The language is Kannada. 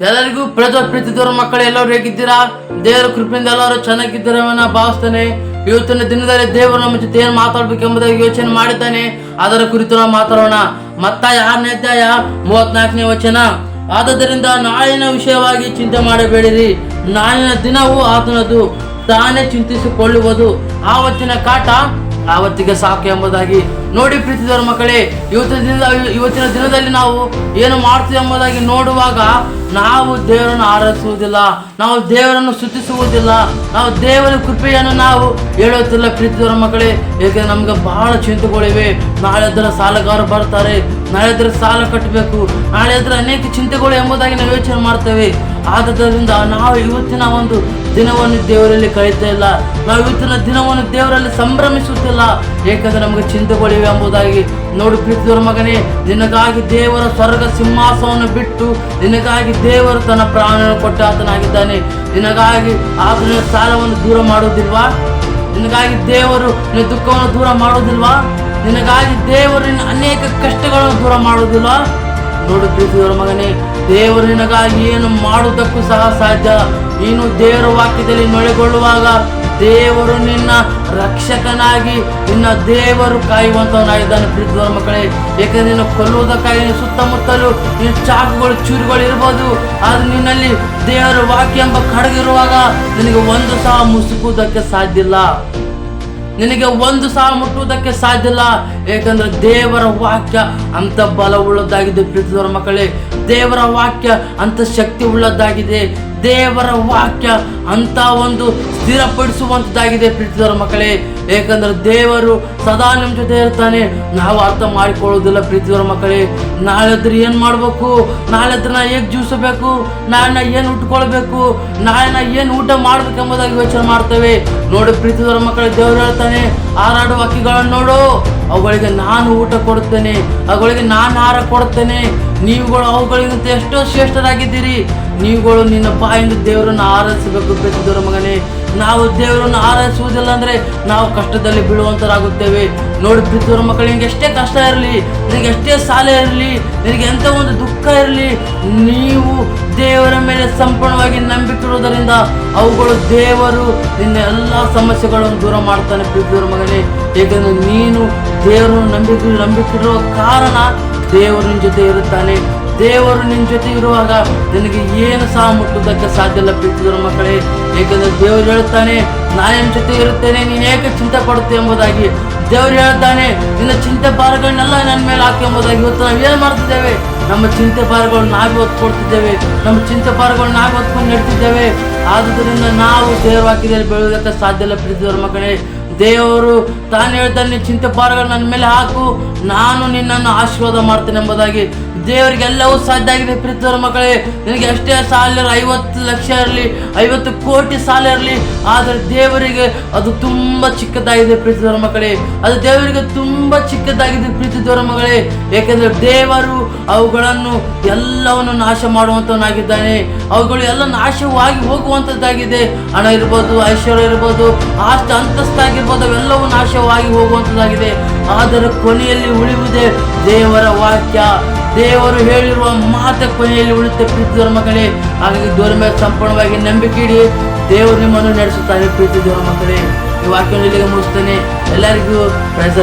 ಎಲ್ಲರಿಗೂ ಪ್ರಜ ಪ್ರೀತಿ ದೇವರ ಮಕ್ಕಳು, ಎಲ್ಲರೂ ಹೇಗಿದ್ದೀರಾ? ದೇವರ ಕೃಪೆಯಿಂದ ಎಲ್ಲರೂ ಚೆನ್ನಾಗಿದ್ದೀರಾ ಭಾವಿಸ್ತಾನೆ. ಇವತ್ತಿನ ದಿನದಲ್ಲಿ ದೇವರು ನಮ್ಮ ಜೊತೆ ಏನು ಮಾತಾಡ್ಬೇಕೆಂಬುದಾಗಿ ಯೋಚನೆ ಮಾಡಿದ್ದಾನೆ. ಅದರ ಕುರಿತು ನಾವು ಮಾತಾಡೋಣ. ಮತ್ತ ಯಾರನೇ ಅಧ್ಯಾಯ ಮೂವತ್ನಾಲ್ಕನೇ ವಚನ. ಆದ್ದರಿಂದ ನಾಳಿನ ವಿಷಯವಾಗಿ ಚಿಂತೆ ಮಾಡಬೇಡಿರಿ. ನಾಳಿನ ದಿನವೂ ಆತನದು. ತಾನೇ ಚಿಂತಿಸಿಕೊಳ್ಳುವುದು. ಆವತ್ತಿನ ಕಾಟ ಆವತ್ತಿಗೆ ಸಾಕು ಎಂಬುದಾಗಿ. ನೋಡಿ ಪ್ರೀತಿದವರ ಮಕ್ಕಳೇ, ಇವತ್ತಿನ ದಿನದ ಇವತ್ತಿನ ದಿನದಲ್ಲಿ ನಾವು ಏನು ಮಾಡ್ತೀವಿ ಎಂಬುದಾಗಿ ನೋಡುವಾಗ ನಾವು ದೇವರನ್ನು ಆರಾಧಿಸುವುದಿಲ್ಲ, ನಾವು ದೇವರನ್ನು ಸುತ್ತಿಸುವುದಿಲ್ಲ, ನಾವು ದೇವರ ಕೃಪೆಯನ್ನು ನಾವು ಹೇಳುತ್ತಿಲ್ಲ ಪ್ರೀತಿಯವರ ಮಕ್ಕಳೇ, ಏಕೆಂದರೆ ನಮ್ಗೆ ಬಹಳ ಚಿಂತೆಗಳಿವೆ. ನಾಳೆ ಅದರ ಸಾಲಗಾರರು ಬರ್ತಾರೆ. ನಾಳೆ ಇದ್ರೆ ಸಾಲ ಕಟ್ಟಬೇಕು. ನಾಳೆ ಇದ್ರೆ ಅನೇಕ ಚಿಂತೆಗಳು ಎಂಬುದಾಗಿ ನಾವು ಯೋಚನೆ ಮಾಡ್ತೇವೆ. ಆದ್ದರಿಂದ ನಾವು ಇವತ್ತಿನ ಒಂದು ದಿನವನ್ನು ದೇವರಲ್ಲಿ ಕಳೀತಾ ಇಲ್ಲ. ನಾವು ಇವತ್ತಿನ ದಿನವನ್ನು ದೇವರಲ್ಲಿ ಸಂಭ್ರಮಿಸುತ್ತಿಲ್ಲ. ಏಕೆಂದರೆ ನಮಗೆ ಚಿಂತೆಗಳಿವೆ ಎಂಬುದಾಗಿ ನೋಡು ಪ್ರೀತಿಯವರ ಮಗನೇ, ನಿನಗಾಗಿ ದೇವರ ಸ್ವರ್ಗ ಸಿಂಹಾಸವನ್ನು ಬಿಟ್ಟು ನಿನಗಾಗಿ ದೇವರು ತನ್ನ ಪ್ರಾಣವನ್ನು ಕೊಟ್ಟ ಆತನಾಗಿದ್ದಾನೆ. ನಿನಗಾಗಿ ಆತನ ಸಾಲವನ್ನು ದೂರ ಮಾಡುವುದಿಲ್ವಾ? ನಿನಗಾಗಿ ದೇವರು ನಿನ್ನ ದುಃಖವನ್ನು ದೂರ ಮಾಡುವುದಿಲ್ವಾ? ನಿನಗಾಗಿ ದೇವರಿನ ಅನೇಕ ಕಷ್ಟಗಳನ್ನು ದೂರ ಮಾಡುವುದಿಲ್ಲ. ನೋಡು ಪ್ರೀತಿಯವರ ಮಗನೇ, ದೇವರು ನಿನಗಾಗಿ ಏನು ಮಾಡುವುದಕ್ಕೂ ಸಹ ಸಾಧ್ಯ. ನೀನು ದೇವರ ವಾಕ್ಯದಲ್ಲಿ ನೊಳೆಗೊಳ್ಳುವಾಗ ದೇವರು ನಿನ್ನ ರಕ್ಷಕನಾಗಿ ನಿನ್ನ ದೇವರು ಕಾಯುವಂತವನಾಗಿದ್ದಾನೆ ಪ್ರೀತಿಯವರ ಮಕ್ಕಳೇ. ಏಕೆಂದ್ರೆ ನೀನು ಕೊಲ್ಲುವುದಕ್ಕಾಗಿ ಸುತ್ತಮುತ್ತಲು ನಿನ್ನ ಚಾಕುಗಳು, ಚೂರುಗಳು ಇರ್ಬೋದು. ಆದ್ರೆ ನಿನ್ನಲ್ಲಿ ದೇವರ ವಾಕ್ಯ ಎಂಬ ಕಡಗಿರುವಾಗ ನಿನಗೆ ಒಂದು ಸಹ ಮುಸುಕುವುದಕ್ಕೆ ಸಾಧ್ಯ ಇಲ್ಲ ನಿನಗೆ ಒಂದು ಸಹ ಮುಟ್ಟುವುದಕ್ಕೆ ಸಾಧ್ಯ ಇಲ್ಲ. ಏಕೆಂದ್ರೆ ದೇವರ ವಾಕ್ಯ ಅಂತ ಬಲವುಳ್ಳದ್ದಾಗಿದೆ ಪ್ರೀತಿದವರ ಮಕ್ಕಳೇ. ದೇವರ ವಾಕ್ಯ ಅಂತ ಶಕ್ತಿ ಉಳ್ಳದ್ದಾಗಿದೆ ದೇವರ ವಾಕ್ಯ ಅಂತ ಒಂದು ಸ್ಥಿರಪಡಿಸುವಂಥದ್ದಾಗಿದೆ ಪ್ರೀತಿದವರ ಮಕ್ಕಳೇ. ಏಕೆಂದ್ರೆ ದೇವರು ಸದಾ ನಿಮ್ಮ ಜೊತೆ ಇರ್ತಾನೆ. ನಾವು ಅರ್ಥ ಮಾಡಿಕೊಳ್ಳೋದಿಲ್ಲ ಪ್ರೀತಿದವರ ಮಕ್ಕಳೇ. ನಾಳೆ ಹತ್ರ ಏನು ಮಾಡಬೇಕು? ಹತ್ರ ನಾ ಹೇಗೆ ಜೀವಿಸಬೇಕು? ನಾಳೆ ನಾ ಏನು ಉಟ್ಕೊಳ್ಬೇಕು? ನಾಳೆ ನಾ ಏನು ಊಟ ಮಾಡ್ಬೇಕು ಎಂಬುದಾಗಿ ಯೋಚನೆ ಮಾಡ್ತೇವೆ. ನೋಡಿ ಪ್ರೀತಿದವರ ಮಕ್ಕಳೇ, ದೇವರು ಹೇಳ್ತಾನೆ, ಹಾರಾಡುವ ಹಕ್ಕಿಗಳನ್ನು ನೋಡು. ಅವುಗಳಿಗೆ ನಾನು ಊಟ ಕೊಡುತ್ತೇನೆ. ಅವುಗಳಿಗೆ ನಾನು ಆಹಾರ ಕೊಡುತ್ತೇನೆ. ನೀವುಗಳು ಅವುಗಳಿಗಿಂತ ಎಷ್ಟೋ ಶ್ರೇಷ್ಠರಾಗಿದ್ದೀರಿ. ನೀವುಗಳು ನಿನ್ನ ಬಾಯಿಂದ ದೇವರನ್ನು ಆರಾಧಿಸಬೇಕು ಪ್ರೀತಿದವರ ಮಗನೇ, ನಾವು ದೇವರನ್ನು ಆರಾಧಿಸುವುದಿಲ್ಲ ಅಂದರೆ ನಾವು ಕಷ್ಟದಲ್ಲಿ ಬೀಳುವಂತರಾಗುತ್ತೇವೆ. ನೋಡಿ ಪ್ರೀತಿಯವರ ಮಕ್ಕಳು, ನಿನಗೆ ಎಷ್ಟೇ ಕಷ್ಟ ಇರಲಿ, ನಿನಗೆ ಎಷ್ಟೇ ಸಾಲ ಇರಲಿ, ನಿನಗೆ ಎಂಥ ಒಂದು ದುಃಖ ಇರಲಿ, ನೀವು ದೇವರ ಮೇಲೆ ಸಂಪೂರ್ಣವಾಗಿ ನಂಬಿಕಿರುವುದರಿಂದ ಅವುಗಳು ದೇವರು ನಿನ್ನ ಎಲ್ಲ ಸಮಸ್ಯೆಗಳನ್ನು ದೂರ ಮಾಡ್ತಾನೆ ಪ್ರೀತಿಯವರ ಮಗನೇ. ಏಕೆಂದರೆ ನೀನು ದೇವರನ್ನು ನಂಬಿಕೆ ನಂಬಿಕಿರುವ ಕಾರಣ ದೇವರ ಜೊತೆ ಇರುತ್ತಾನೆ. ದೇವರು ನಿನ್ನ ಜೊತೆ ಇರುವಾಗ ನಿನಗೆ ಏನು ಸಹ ಮುಟ್ಟುವುದಕ್ಕೆ ಸಾಧ್ಯ ಇಲ್ಲ ಮಕ್ಕಳೇ. ಏಕೆಂದರೆ ದೇವರು ಹೇಳುತ್ತಾನೆ ನಾನು ನಿನ್ನ ಜೊತೆ ಇರುತ್ತೇನೆ, ನೀನು ಏಕೆ ಚಿಂತೆ ಪಡುತ್ತೆ? ಎಂಬುದಾಗಿ ದೇವರು ಹೇಳ್ತಾನೆ ನಿನ್ನ ಚಿಂತೆ ಭಾರಗಳನ್ನೆಲ್ಲ ನನ್ನ ಮೇಲೆ ಹಾಕಿ ಎಂಬುದಾಗಿ ಇವತ್ತು ನಾವು ಏನು ಮಾಡ್ತಿದ್ದೇವೆ ನಮ್ಮ ಚಿಂತೆ ಭಾರಗಳು ನಾವೇ ಹೊತ್ಕೊಡ್ತಿದ್ದೇವೆ ನಮ್ಮ ಚಿಂತೆ ಭಾರಗಳು ನಾವೇ ಹೊತ್ಕೊಂಡು ನಡೆಸಿದ್ದೇವೆ ಆದುದರಿಂದ ನಾವು ದೇವರ ವಾಕ್ಯದಲ್ಲಿ ಬೆಳೆಯುವುದಕ್ಕೆ ಸಾಧ್ಯ ಇಲ್ಲ ಮಕ್ಕಳೇ. ದೇವರು ತಾನು ಹೇಳ್ತಾನೆ ಚಿಂತೆ ಭಾರಗಳು ನನ್ನ ಮೇಲೆ ಹಾಕು, ನಾನು ನಿನ್ನನ್ನು ಆಶೀರ್ವಾದ ಮಾಡ್ತೇನೆ ಎಂಬುದಾಗಿ ದೇವರಿಗೆ ಎಲ್ಲವೂ ಸಾಧ್ಯ ಆಗಿದೆ ಪ್ರೀತಿಯವರ ಮಕ್ಕಳೇ. ನಿನಗೆ ಎಷ್ಟೇ ಸಾಲ ಇರಲಿ, ಐವತ್ತು ಲಕ್ಷ ಇರಲಿ, ಐವತ್ತು ಕೋಟಿ ಸಾಲ ಇರಲಿ, ಆದರೆ ದೇವರಿಗೆ ಅದು ತುಂಬ ಚಿಕ್ಕದಾಗಿದೆ ಪ್ರೀತಿಯವರ ಮಕ್ಕಳೇ. ಅದು ದೇವರಿಗೆ ತುಂಬ ಚಿಕ್ಕದಾಗಿದೆ ಪ್ರೀತಿದವರ ಮಗಳೇ ಏಕೆಂದರೆ ದೇವರು ಅವುಗಳನ್ನು ಎಲ್ಲವನ್ನು ನಾಶ ಮಾಡುವಂಥವನಾಗಿದ್ದಾನೆ ಅವುಗಳು ಎಲ್ಲ ನಾಶವಾಗಿ ಹೋಗುವಂಥದ್ದಾಗಿದೆ ಹಣ ಇರ್ಬೋದು, ಐಶ್ವರ್ಯ ಇರ್ಬೋದು, ಆಸ್ತಿ ಅಂತಸ್ತಾಗಿರ್ಬೋದು, ಅವೆಲ್ಲವೂ ನಾಶವಾಗಿ ಹೋಗುವಂಥದ್ದಾಗಿದೆ ಆದರೆ ಕೊನೆಯಲ್ಲಿ ಉಳಿಯುವುದೇ ದೇವರ ವಾಕ್ಯ. ದೇವರು ಹೇಳಿರುವ ಮಾತ ಕೊನೆಯಲ್ಲಿ ಉಳಿತ ಪ್ರೀತಿ ಧರ್ಮಗಳೇ. ಹಾಗಾಗಿ ದೇವರ ಮೇಲೆ ಸಂಪೂರ್ಣವಾಗಿ ನಂಬಿಕೆ ಇಡಿ. ದೇವರು ನಿಮ್ಮನ್ನು ನಡೆಸುತ್ತಾರೆ ಪ್ರೀತಿ ಮಕ್ಕಳೇ ಈ ವಾಕ್ಯವನ್ನು ಮುಗಿಸ್ತೇನೆ. ಎಲ್ಲರಿಗೂ ಪ್ರೈಸ್